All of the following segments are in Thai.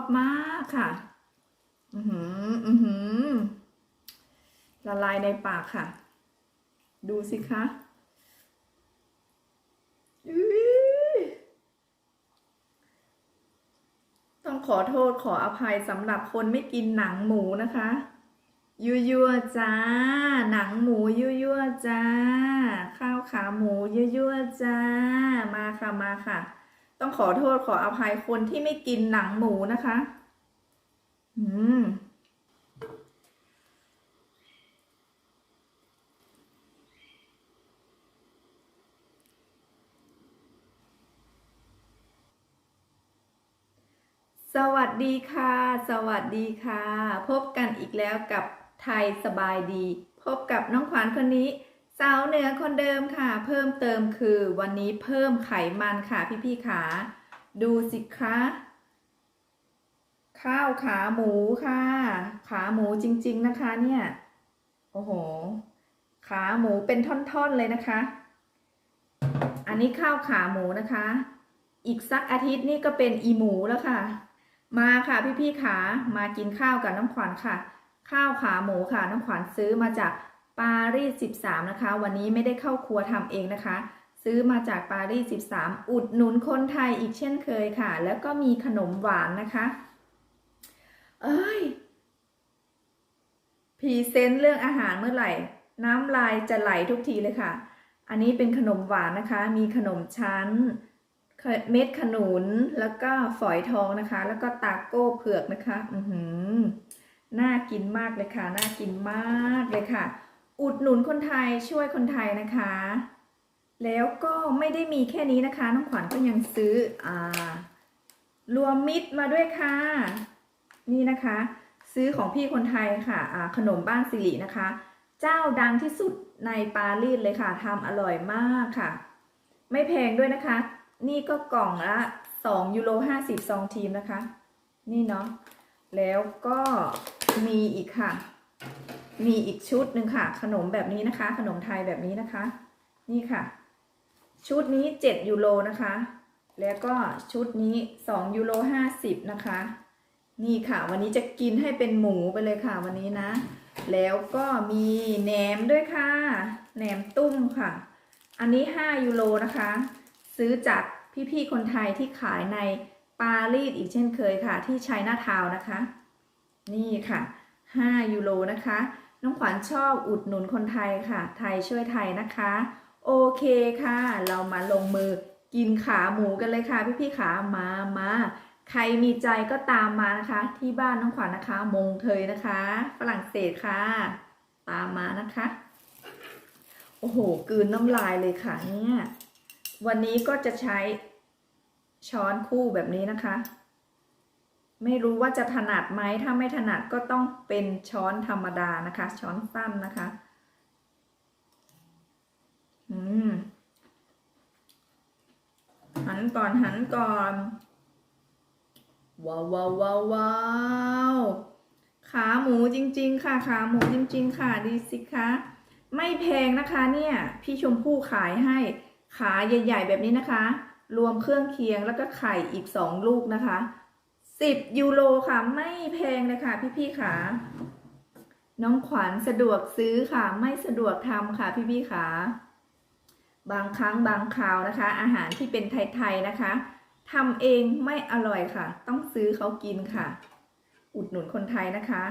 อบมากค่ะ อือหือ อือหือ ละลายในปากค่ะ ดูสิคะต้องขอโทษขออภัยสำหรับคนไม่กินหนังหมูนะคะยั่วยั่วๆจ้า หนังหมูยั่วยั่วๆจ้า ข้าวขาหมูยั่วยั่วๆจ้า มาค่ะมาค่ะ ต้องขอโทษขออภัยคนที่ไม่กินหนังหมูนะคะ อืม สวัสดีค่ะ สวัสดีค่ะ พบกันอีกแล้วกับไทยสบายดี พบกับน้องขวัญคนนี้ สาวเหนือคนเดิมค่ะ เพิ่มเติมคือวันนี้เพิ่มไขมันค่ะพี่ๆขาดูสิคะข้าวขาหมูค่ะ ขาหมูจริง ๆนะคะเนี่ย โอ้โห ขาหมูเป็นท่อนๆเลยนะคะ อันนี้ข้าวขาหมูนะคะ อีกสักอาทิตย์นี่ก็เป็นอีหมูแล้วค่ะ มาค่ะพี่ๆขามากินข้าวกับน้ำขวัญค่ะ ข้าวขาหมูค่ะน้ำขวัญซื้อมาจาก ปารีส13 นะคะ วันนี้ไม่ได้เข้าครัวทำเองนะคะ ซื้อมาจากปารีส13 อุดหนุนคนไทยอีกเช่นเคยค่ะ แล้วก็มีขนมหวานนะคะ เอ้ยพรีเซนต์เรื่องอาหารเมื่อไหร่ น้ำลายจะไหลทุกทีเลยค่ะ อันนี้เป็นขนมหวานนะคะ มีขนมชั้น เม็ดขนุน แล้วก็ฝอยทองนะคะ แล้วก็ตาโก้เผือกนะคะ อือหือน่ากินมากเลยค่ะ น่ากินมากเลยค่ะ อุดหนุนคนไทยช่วยคนไทยนะคะ แล้วก็ไม่ได้มีแค่นี้นะคะ น้องขวัญก็ยังซื้ออ่ารวมมิตรมาด้วยค่ะ นี่นะคะ ซื้อของพี่คนไทยค่ะอ่าขนมบ้านสิรินะคะ เจ้าดังที่สุดในปารีสเลยค่ะทำอร่อยมากค่ะ ไม่แพงด้วยนะคะ นี่ก็กล่องละ2ยูโร50ซองทีมนะคะ นี่เนาะแล้วก็มีอีกค่ะ มีอีกชุดหนึ่งค่ะ ขนมแบบนี้นะคะ ขนมไทยแบบนี้นะคะ นี่ค่ะ ชุดนี้7ยูโรนะคะ แล้วก็ชุดนี้2ยูโร50นะคะ นี่ค่ะ วันนี้จะกินให้เป็นหมูไปเลยค่ะ วันนี้นะ แล้วก็มีแหนมด้วยค่ะแหนมตุ้มค่ะ อันนี้5ยูโรนะคะ ซื้อจากพี่ๆคนไทยที่ขายในปารีสอีกเช่นเคยค่ะ ที่ชัยนาทาวน์นะคะ นี่ค่ะ5ยูโรนะคะ น้องขวัญชอบอุดหนุนคนไทยค่ะ ไทยช่วยไทยนะคะ โอเคค่ะ เรามาลงมือกินขาหมูกันเลยค่ะ พี่ๆขามามาใครมีใจก็ตามมานะคะ ที่บ้านน้องขวัญนะคะ มงเทยนะคะ ฝรั่งเศสค่ะ ตามมานะคะ โอ้โหกืนน้ำลายเลยค่ะเนี่ยวันนี้ก็จะใช้ช้อนคู่แบบนี้นะคะ ไม่รู้ว่าจะถนัดไหมถ้าไม่ถนัดก็ต้องเป็นช้อนธรรมดานะคะ ช้อนสั้นนะคะ อืม หันก่อนหันก่อน ว้าวว้าวว้าววาวขาหมูจริง ๆ ค่ะ ขาหมูจริง ๆ ค่ะดีสิคะไม่แพงนะคะเนี่ย พี่ชมพู่ขายให้ขาใหญ่ ๆ แบบนี้นะคะ รวมเครื่องเคียงแล้วก็ไข่อีกสองลูกนะคะ สิบยูโรค่ะ ไม่แพงเลยค่ะ พี่ๆค่ะ น้องขวัญสะดวกซื้อค่ะ ไม่สะดวกทำค่ะ พี่ๆค่ะ บางครั้งบางคราวนะคะ อาหารที่เป็นไทยๆนะคะทำเองไม่อร่อยค่ะ ต้องซื้อเขากินค่ะ อุดหนุนคนไทยนะคะ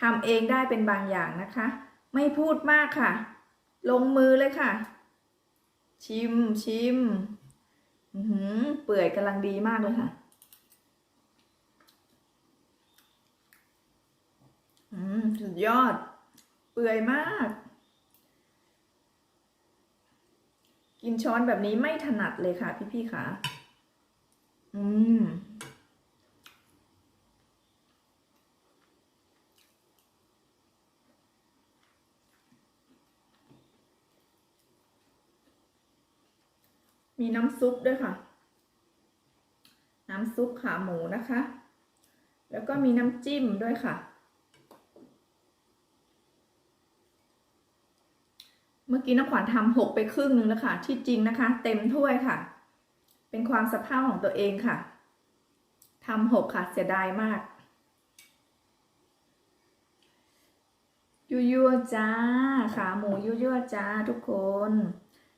ทำเองได้เป็นบางอย่างนะคะ ไม่พูดมากค่ะ ลงมือเลยค่ะ ชิมชิมอือหือเปื่อยกำลังดีมากเลยค่ะ อืมสุดยอด เปื่อยมาก กินช้อนแบบนี้ไม่ถนัดเลยค่ะ พี่ๆค่ะ อืมมีน้ำซุปด้วยค่ะ น้ำซุปขาหมูนะคะ แล้วก็มีน้ำจิ้มด้วยค่ะ เมื่อกี้น้ำขวัญทำหกไปครึ่งนึงแล้วค่ะ ที่จริงนะคะ เต็มถ้วยค่ะ เป็นความสะเพของตัวเองค่ะทำหกค่ะเสียดายมากยั่วยั่วจ้าขาหมูยั่วยั่วจ้าทุกคน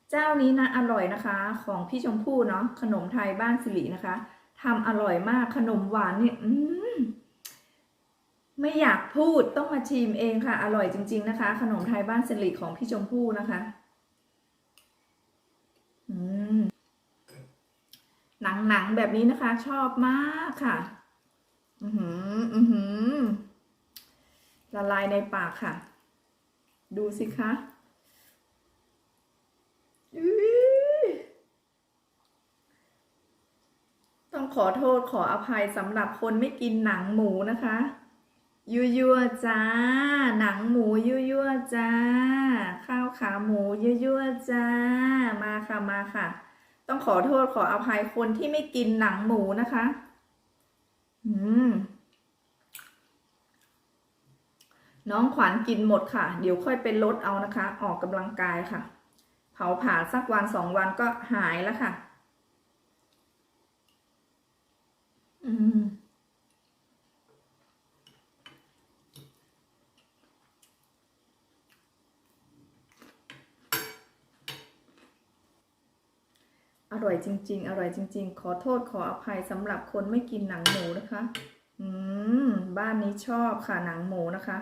เจ้านี้นะอร่อยนะคะ ของพี่ชมพู่เนาะขนมไทยบ้านสิรินะคะทำอร่อยมากขนมหวานเนี่ยอืม ไม่อยากพูดต้องมาชิมเองค่ะ อร่อยจริง ๆ นะคะ ขนมไทยบ้านสิริของพี่ชมพู่นะคะอืมหนังหนังๆแบบนี้นะคะ ชอบมากค่ะ อือหือ อือหือ ละลายในปากค่ะ ดูสิคะต้องขอโทษขออภัยสำหรับคนไม่กินหนังหมูนะคะ ยั่วยั่วๆจ้า หนังหมูยั่วยั่วๆจ้า ข้าวขาหมูยั่วยั่วๆจ้า มาค่ะมาค่ะ ต้องขอโทษขออภัยคนที่ไม่กินหนังหมูนะคะ อืม น้องขวัญกินหมดค่ะ เดี๋ยวค่อยไปลดเอานะคะ ออกกำลังกายค่ะ เผาผ่าสักวันสองวันก็หายแล้วค่ะ อืม อ ร่อยจริง ๆ อร่อยจริง ๆ ขอโทษขออภัยสำหรับคนไม่กินหนังหมูนะคะ อืม บ้านนี้ชอบค่ะหนังหมูนะคะ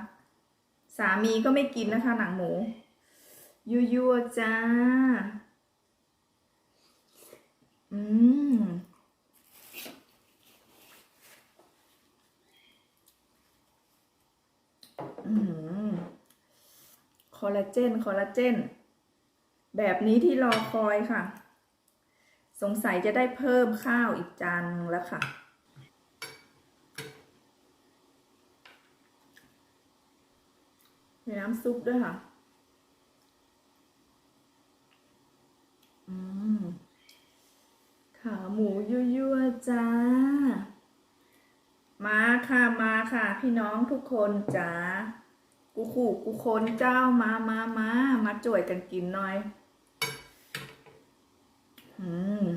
สามีก็ไม่กินนะคะ หนังหมูยั่วยั่วๆจ้า อืม อืม คอลลาเจน คอลลาเจน แบบนี้ที่รอคอยค่ะ สงสัยจะได้เพิ่มข้าวอีกจานนึงแล้วค่ะ มีน้ำซุปด้วยค่ะ อืม ขาหมูยั่วๆจ้า มาค่ะมาค่ะ พี่น้องทุกคนจ้ากูขู่กูคนเจ้ามามามามาจ่วยกันกินหน่อย อืม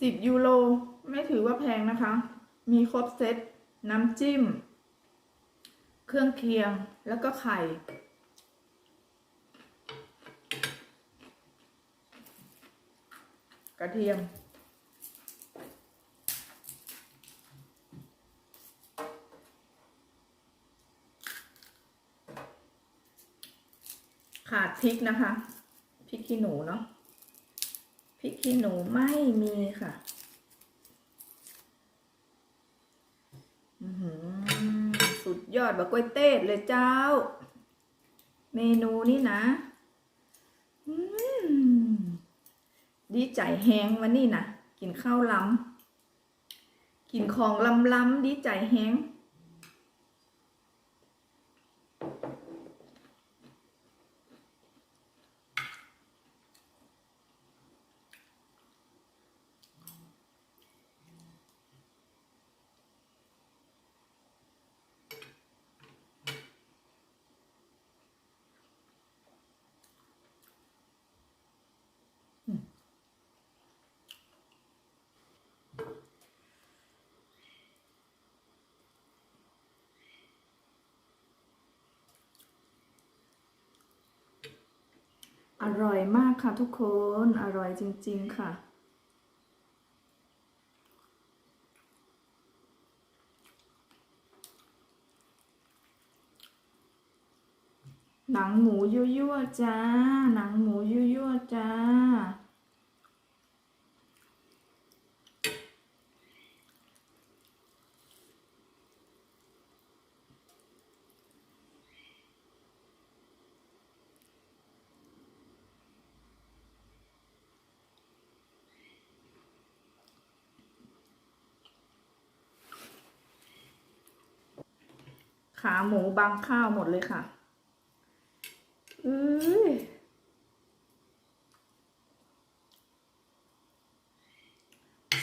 สิบยูโรไม่ถือว่าแพงนะคะ มีครบเซตน้ำจิ้ม เครื่องเคียงแล้วก็ไข่ กระเทียม ขาดพริกนะคะ พริกขี้หนูเนาะ พริกขี้หนูไม่มีค่ะอือหือสุดยอดแบบกล้วยเต้เลยเจ้า เมนูนี่นะอืมดีใจแฮงวันนี้นะกินข้าวล้ำกินของล้ำล้ำดีใจแฮง อร่อยมากค่ะทุกคนอร่อยจริง ๆ ค่ะ หนังหมูยั่วๆจ้า หนังหมูยั่วๆจ้า ขาหมูบางข้าวหมดเลยค่ะอือ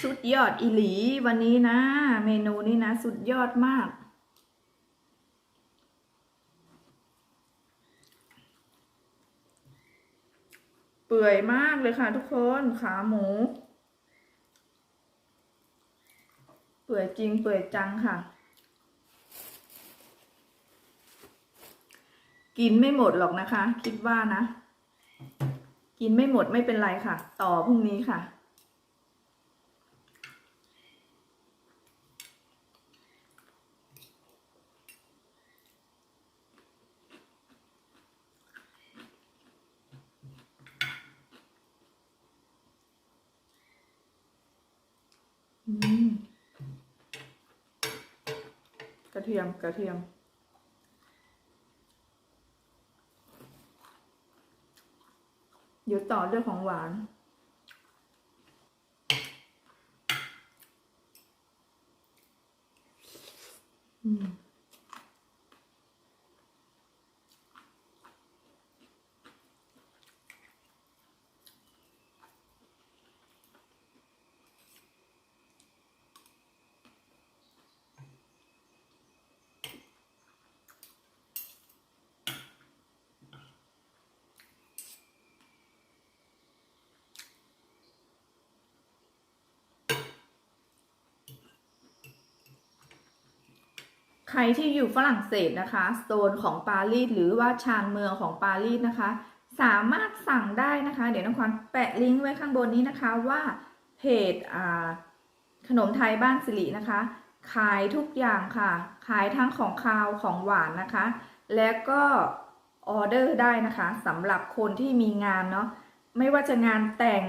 สุดยอดอีหลีวันนี้นะ เมนูนี้นะ สุดยอดมาก เปื่อยมากเลยค่ะทุกคนขาหมู เปื่อยจริงเปื่อยจังค่ะ กินไม่หมดหรอกนะคะ คิดว่านะ กินไม่หมดไม่เป็นไรค่ะ ต่อพรุ่งนี้ค่ะอืมกระเทียมกระเทียม เดี๋ยวต่อด้วยของหวาน อืม ใครที่อยู่ฝรั่งเศสนะคะโซนของปารีสหรือว่าชานเมืองของปารีสนะคะ สามารถสั่งได้นะคะ เดี๋ยวน้องควันแปะลิงก์ไว้ข้างบนนี้นะคะว่าเพจขนมไทยบ้านสิรินะคะ ขายทุกอย่างค่ะ ขายทั้งของคาวของหวานนะคะ และก็ออเดอร์ได้นะคะสำหรับคนที่มีงานเนาะไม่ว่าจะงานแต่ง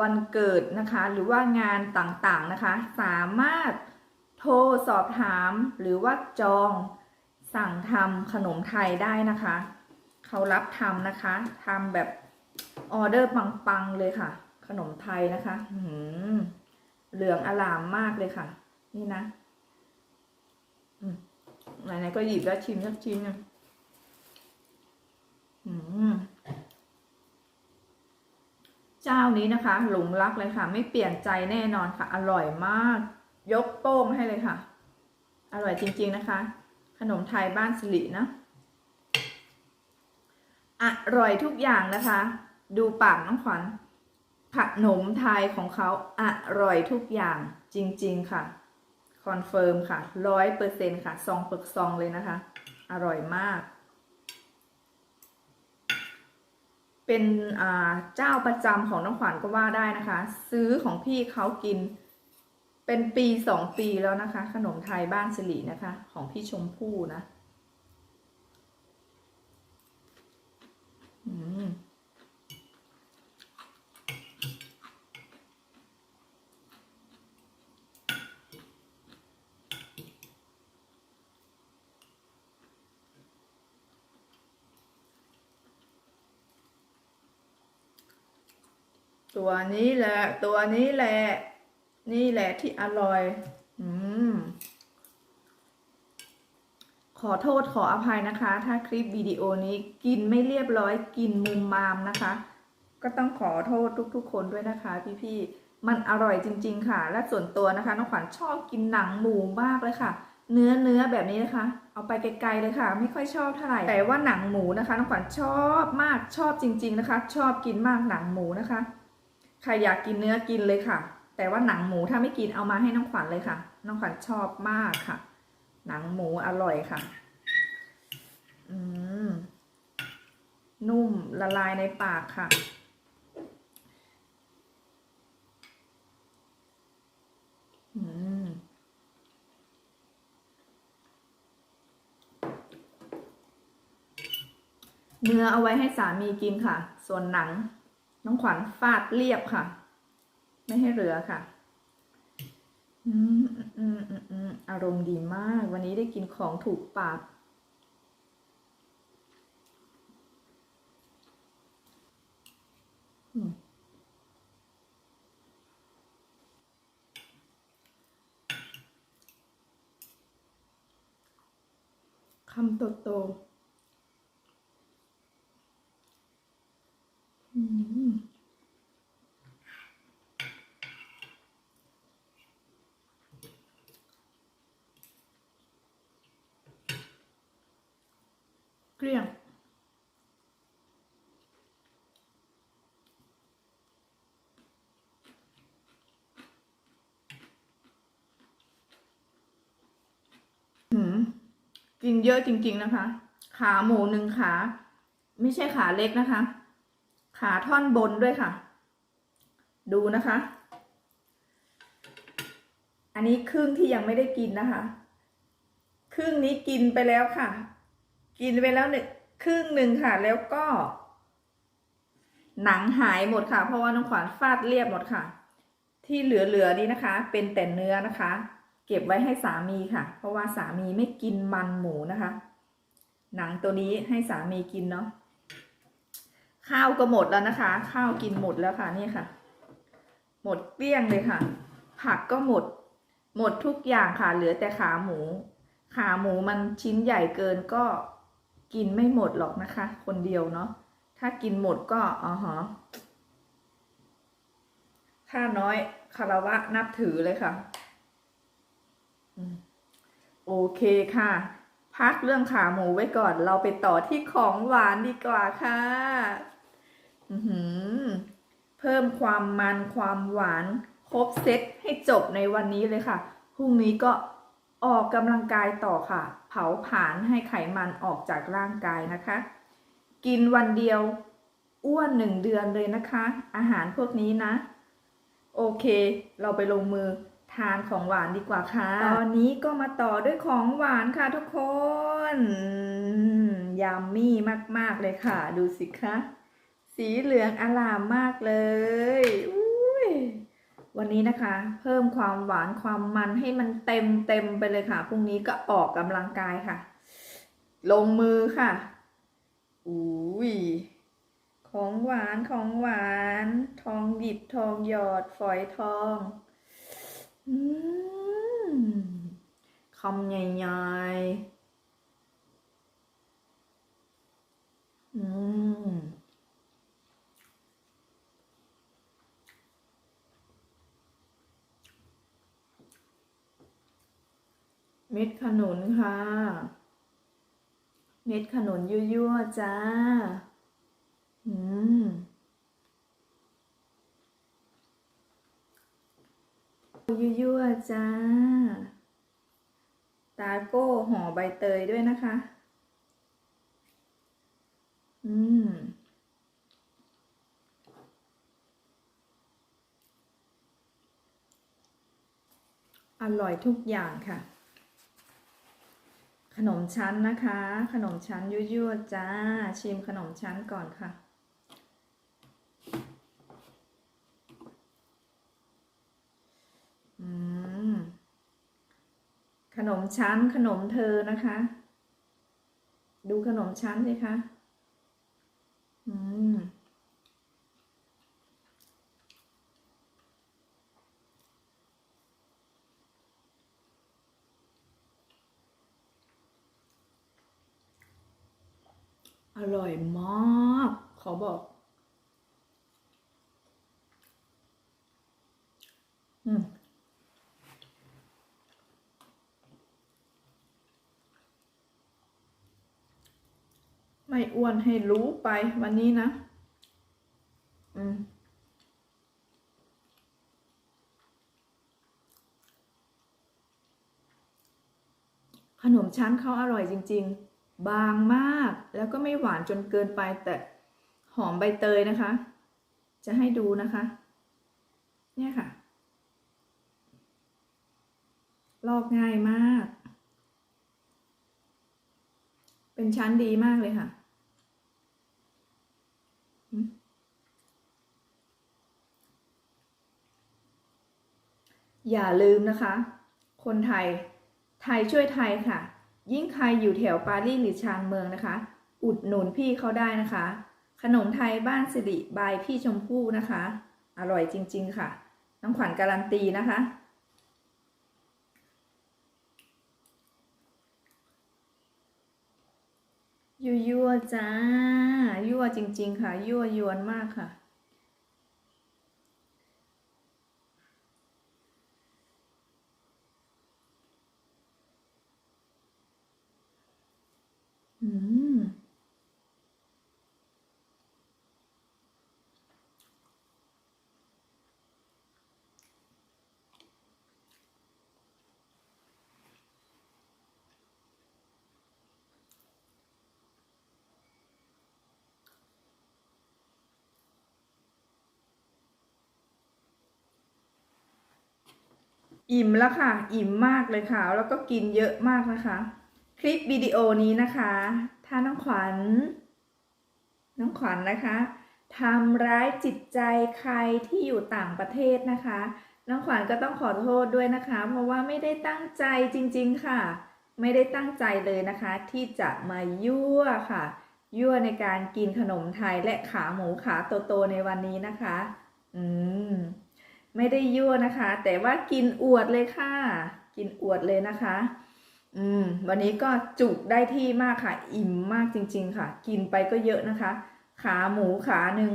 วันเกิดนะคะ หรือว่างานต่างๆนะคะ สามารถ โทรสอบถามหรือว่าจองสั่งทำขนมไทยได้นะคะ เขารับทำนะคะทำแบบออเดอร์ปังๆเลยค่ะ ขนมไทยนะคะหือเหลืองอลามมากเลยค่ะ นี่นะอไหนๆก็หยิบแล้วชิมสักชิ้นหนึงอืมเจ้านี้นะคะ หลงรักเลยค่ะ ไม่เปลี่ยนใจแน่นอนค่ะ อร่อยมาก ยกโป้งให้เลยค่ะ อร่อยจริง ๆนะคะ ขนมไทยบ้านสิรินะอร่อยทุกอย่างนะคะ ดูปากน้องขวัญขนมไทยของเขาอร่อยทุกอย่างจริง ๆ ค่ะคอนเฟิร์มค่ะร้อยเปอร์เซ็นค่ะซองเปึกซองเลยนะคะ อร่อยมาก เป็นเจ้าประจำของน้องขวัญก็ว่าได้นะคะ ซื้อของพี่เขากิน เป็นปีสองปีแล้วนะคะ ขนมไทยบ้านสิรินะคะ ของพี่ชมพู่นะอืมตัวนี้แหละ ตัวนี้แหละ นี่แหละที่อร่อย อืม ขอโทษขออภัยนะคะ ถ้าคลิปวิดีโอนี้กินไม่เรียบร้อยกินมุมมามนะคะ ก็ต้องขอโทษทุก ๆ คนด้วยนะคะ พี่ๆ มันอร่อยจริง ๆ ค่ะ และส่วนตัวนะคะน้องขวัญชอบกินหนังหมูมากเลยค่ะ เนื้อเนื้อแบบนี้นะคะ เอาไปไกลๆเลยค่ะ ไม่ค่อยชอบเท่าไหร่ แต่ว่าหนังหมูนะคะน้องขวัญชอบมากชอบจริง ๆ นะคะ ชอบกินมากหนังหมูนะคะใครอยากกินเนื้อกินเลยค่ะ แต่ว่าหนังหมูถ้าไม่กินเอามาให้น้องขวัญเลยค่ะ น้องขวัญชอบมากค่ะ หนังหมูอร่อยค่ะ อืม นุ่มละลายในปากค่ะ อืมเนื้อเอาไว้ให้สามีกินค่ะ ส่วนหนัง น้องขวัญฟาดเรียบค่ะ ไม่ให้เหลือค่ะ อืมอืมอืมอืมอารมณ์ดีมาก วันนี้ได้กินของถูกปากอืมคำโตโตๆอืม เกลี้ยงกินเยอะจริง ๆนะคะ ขาหมูหนึ่งขา ไม่ใช่ขาเล็กนะคะ ขาท่อนบนด้วยค่ะ ดูนะคะ อันนี้ครึ่งที่ยังไม่ได้กินนะคะ ครึ่งนี้กินไปแล้วค่ะ กินไปแล้วหนึ่งครึ่งหนึ่งค่ะ แล้วก็ หนังหายหมดค่ะ เพราะว่าน้องขวัญฟาดเรียบหมดค่ะ ที่เหลือๆนี้นะคะ เป็นแต่เนื้อนะคะ เก็บไว้ให้สามีค่ะ เพราะว่าสามีไม่กินมันหมูนะคะ หนังตัวนี้ให้สามีกินเนาะข้าวก็หมดแล้วนะคะ ข้าวกินหมดแล้วค่ะนี่ค่ะ หมดเกลี้ยงเลยค่ะ ผักก็หมด หมดทุกอย่างค่ะ เหลือแต่ขาหมู ขาหมูมันชิ้นใหญ่เกินก็ กินไม่หมดหรอกนะคะ คนเดียวเนาะถ้ากินหมดก็อ๋อฮะถ้าน้อยคารวะนับถือเลยค่ะโอเคค่ะ พักเรื่องขาหมูไว้ก่อน เราไปต่อที่ของหวานดีกว่าค่ะอือหือเพิ่มความมันความหวาน ครบเซตให้จบในวันนี้เลยค่ะ พรุ่งนี้ก็ ออกกำลังกายต่อค่ะ เผาผลาญให้ไขมันออกจากร่างกายนะคะ กินวันเดียวอ้วนหนึ่งเดือนเลยนะคะ อาหารพวกนี้นะ โอเค เราไปลงมือทานของหวานดีกว่าค่ะ ตอนนี้ก็มาต่อด้วยของหวานค่ะทุกคนยามมี่มาก ๆ เลยค่ะ ดูสิคะ สีเหลืองอลามมากเลยอุ้ย วันนี้นะคะ เพิ่มความหวานความมันให้มันเต็มเต็มไปเลยค่ะพรุ่งนี้ก็ออกกำลังกายค่ะ ลงมือค่ะอุ้ยของหวานของหวาน ทองหยิบทองหยอดฝอยทองอืมคำใหญ่ๆอืม เม็ดขนุนค่ะ เม็ดขนุนยั่วๆจ้า อืม ยั่วๆจ้า ตาโก้ห่อใบเตยด้วยนะคะ อืมอร่อยทุกอย่างค่ะ ขนมชั้นนะคะ ขนมชั้นยั่วๆจ้า ชิมขนมชั้นก่อนค่ะอืมขนมชั้นขนมเธอนะคะ ดูขนมชั้นสิคะ อืม อ ร่อยมาก ขอบอก อืมไม่อ้วนให้รู้ไปวันนี้นะ อืมขนมชั้นเขาอร่อยจริง ๆ บางมากแล้วก็ไม่หวานจนเกินไปแต่หอมใบเตยนะคะ จะให้ดูนะคะ เนี่ยค่ะ ลอกง่ายมาก เป็นชั้นดีมากเลยค่ะ อย่าลืมนะคะ คนไทย ไทยช่วยไทยค่ะ ยิ่งใครอยู่แถวปารีสหรือชานเมืองนะคะ อุดหนุนพี่เขาได้นะคะ ขนมไทยบ้านสิริบายพี่ชมพู่นะคะ อร่อยจริง ๆ ค่ะ น้องขวัญการันตีนะคะ ยั่วยั่วๆจ้า ยั่วจริง ๆ ค่ะ ยั่วยวนมากค่ะ อืมอิ่มแล้วค่ะ อิ่มมากเลยค่ะ แล้วก็กินเยอะมากนะคะ ลิปวิดีโอนี้นะคะ ถ้าน้องขวัญ น้องขวัญนะคะทำร้ายจิตใจใครที่อยู่ต่างประเทศนะคะ น้องขวัญก็ต้องขอโทษด้วยนะคะ เพราะว่าไม่ได้ตั้งใจจริงๆค่ะ ไม่ได้ตั้งใจเลยนะคะ ที่จะมายั่วค่ะ ยั่วในการกินขนมไทยและขาหมูขาโตๆในวันนี้นะคะ อืมไม่ได้ยั่วนะคะ แต่ว่ากินอวดเลยค่ะ กินอวดเลยนะคะ อืม วันนี้ก็จุกได้ที่มากค่ะ อิ่มมากจริง ๆ ค่ะ กินไปก็เยอะนะคะ ขาหมูขาหนึ่ง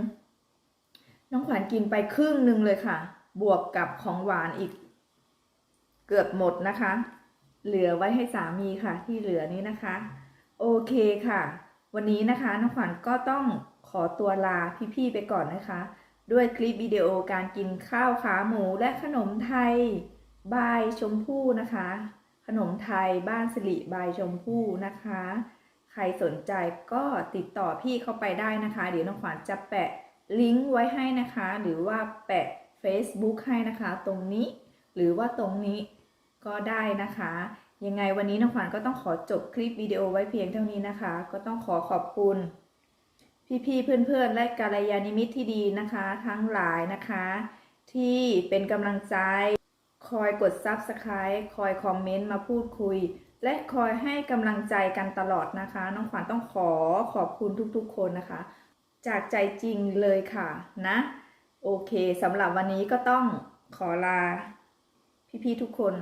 น้องขวัญกินไปครึ่งหนึ่งเลยค่ะ บวกกับของหวานอีก เกือบหมดนะคะ เหลือไว้ให้สามีค่ะ ที่เหลือนี้นะคะ โอเคค่ะ วันนี้นะคะน้องขวัญก็ต้องขอตัวลาพี่ๆไปก่อนนะคะ ด้วยคลิปวิดีโอการกินข้าวขาหมูและขนมไทยบายชมพู่นะคะ ขนมไทยบ้านสิริบายชมพู่นะคะ ใครสนใจก็ติดต่อพี่เข้าไปได้นะคะ เดี๋ยวน้องขวัญจะแปะลิงก์ไว้ให้นะคะ หรือว่าแปะ Facebook ให้นะคะ ตรงนี้ หรือว่าตรงนี้ก็ได้นะคะ ยังไงวันนี้น้องขวัญก็ต้องขอจบคลิปวิดีโอไว้เพียงเท่านี้นะคะ ก็ต้องขอขอบคุณ พี่ๆเพื่อนๆ และกาลยานิมิตที่ดีนะคะ ทั้งหลายนะคะ ที่เป็นกำลังใจ คอยกด Subscribe คอยคอมเมนต์มาพูดคุย และคอยให้กำลังใจกันตลอดนะคะ น้องขวัญต้องขอขอบคุณทุกๆ คนนะคะ จากใจจริงเลยค่ะนะ โอเคสำหรับวันนี้ก็ต้องขอลา พี่ๆทุกคน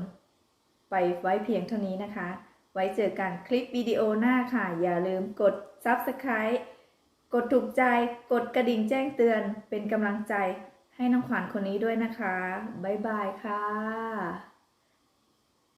ไปไว้เพียงเท่านี้นะคะ ไว้เจอกันคลิปวิดีโอหน้าค่ะ อย่าลืมกด Subscribe กดถูกใจ กดกระดิ่งแจ้งเตือนเป็นกำลังใจ ให้น้องขวัญคนนี้ด้วยนะคะ บ๊ายบายค่ะ